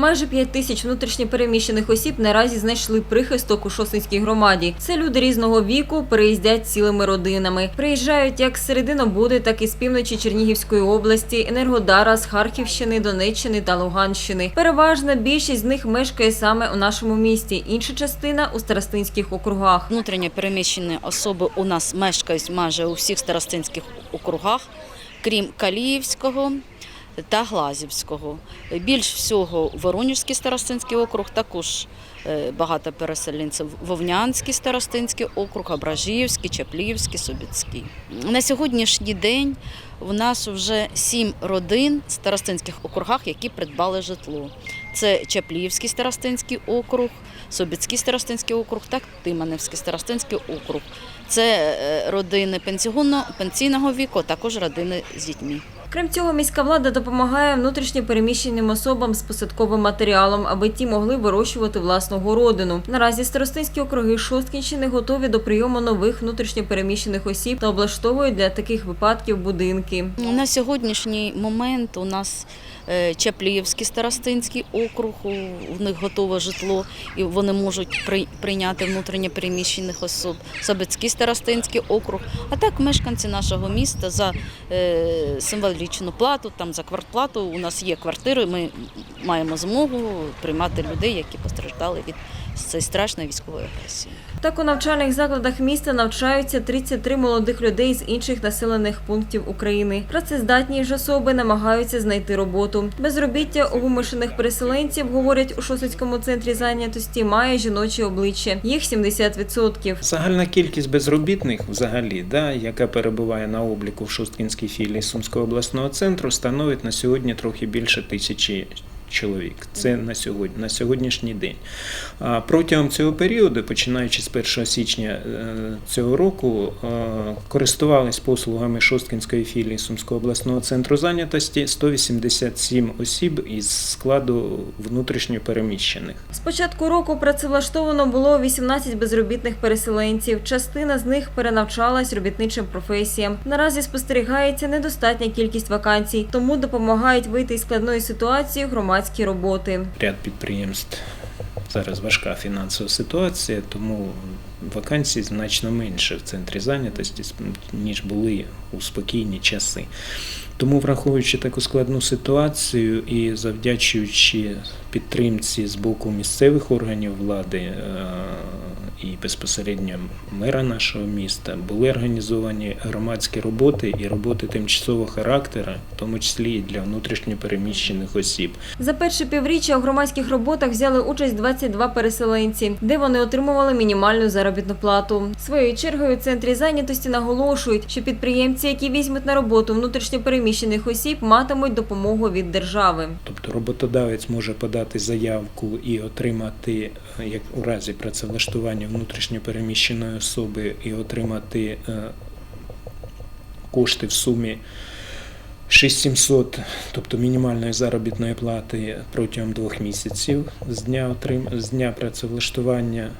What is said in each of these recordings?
Майже 5 тисяч внутрішньопереміщених осіб наразі знайшли прихисток у Шосинській громаді. Це люди різного віку, переїздять цілими родинами. Приїжджають як з серединобуди, так і з півночі Чернігівської області, Енергодара, з Харківщини, Донеччини та Луганщини. Переважна більшість з них мешкає саме у нашому місті. Інша частина у старостинських округах. Внутрішньо переміщені особи у нас мешкають майже у всіх старостинських округах, крім Каліївського та Глазівського. Більш всього Воронежський старостинський округ, також е, багато переселенців Вовнянський старостинський округ, Абражіївський, Чапліївський, Собіцький. На сьогоднішній день у нас вже сім родин в старостинських округах, які придбали житло. Це Чапліївський старостинський округ, Собіцький старостинський округ та Тиманівський старостинський округ. Це е, родини пенсійного віку, а також родини з дітьми. Крім цього, міська влада допомагає внутрішньо переміщеним особам з посадковим матеріалом, аби ті могли вирощувати власну городину. Наразі старостинські округи Шосткінщини готові до прийому нових внутрішньо переміщених осіб та облаштовують для таких випадків будинки. На сьогоднішній момент у нас е, Чапліївський старостинський округ, у них готове житло, і вони можуть при- прийняти внутрішньо переміщених особ. Собецький старостинський округ, а так мешканці нашого міста за е, символічну плату, там за квартплату. У нас є квартири. Ми маємо змогу приймати людей, які постраждали від цієї страшної військової агресії. Так у навчальних закладах міста навчаються 33 молодих людей з інших населених пунктів України. Працездатні ж особи намагаються знайти роботу. Безробіття у вимушених переселенців, говорять у Шосицькому центрі зайнятості, має жіноче обличчя. Їх 70%. Загальна кількість безробітних, взагалі, да, яка перебуває на обліку в Шосткінській філії Сумського обласного центру, становить на сьогодні трохи більше тисячі чоловік. Це на сьогодні, на сьогоднішній день. А протягом цього періоду, починаючи з 1 січня е, цього року, е, користувались послугами Шосткінської філії Сумського обласного центру зайнятості 187 осіб із складу внутрішньо переміщених. З початку року працевлаштовано було 18 безробітних переселенців. Частина з них перенавчалась робітничим професіям. Наразі спостерігається недостатня кількість вакансій, тому допомагають вийти із складної ситуації громадські роботи. ряд підприємств зараз важка фінансова ситуація, тому вакансій значно менше в центрі зайнятості, ніж були у спокійні часи. Тому, враховуючи таку складну ситуацію і завдячуючи підтримці з боку місцевих органів влади е, і безпосередньо мера нашого міста, були організовані громадські роботи і роботи тимчасового характеру, в тому числі і для внутрішньопереміщених осіб. За перше півріччя у громадських роботах взяли участь 22 переселенці, де вони отримували мінімальну заробітну плату. Своєю чергою в центрі зайнятості наголошують, що підприємці, які візьмуть на роботу внутрішньопереміщених осіб, матимуть допомогу від держави. Тобто роботодавець може подати заявку і отримати, е, як у разі працевлаштування внутрішньопереміщеної особи, і отримати е, кошти в сумі 6700, тобто мінімальної заробітної плати протягом двох місяців з дня, отрим... з дня працевлаштування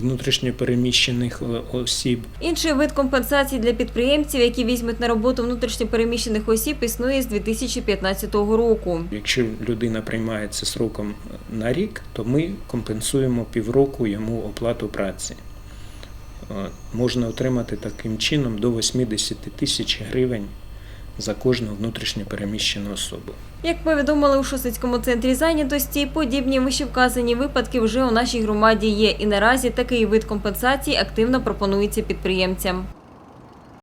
внутрішньопереміщених е, осіб. Інший вид компенсацій для підприємців, які візьмуть на роботу внутрішньопереміщених осіб, існує з 2015 року. Якщо людина приймається сроком на рік, то ми компенсуємо півроку йому оплату праці. Е, Можна отримати таким чином до 80 тисяч гривень за кожну внутрішньо переміщену особу. Як повідомили у Шосицькому центрі зайнятості, подібні вищевказані випадки вже у нашій громаді є, і наразі такий вид компенсації активно пропонується підприємцям.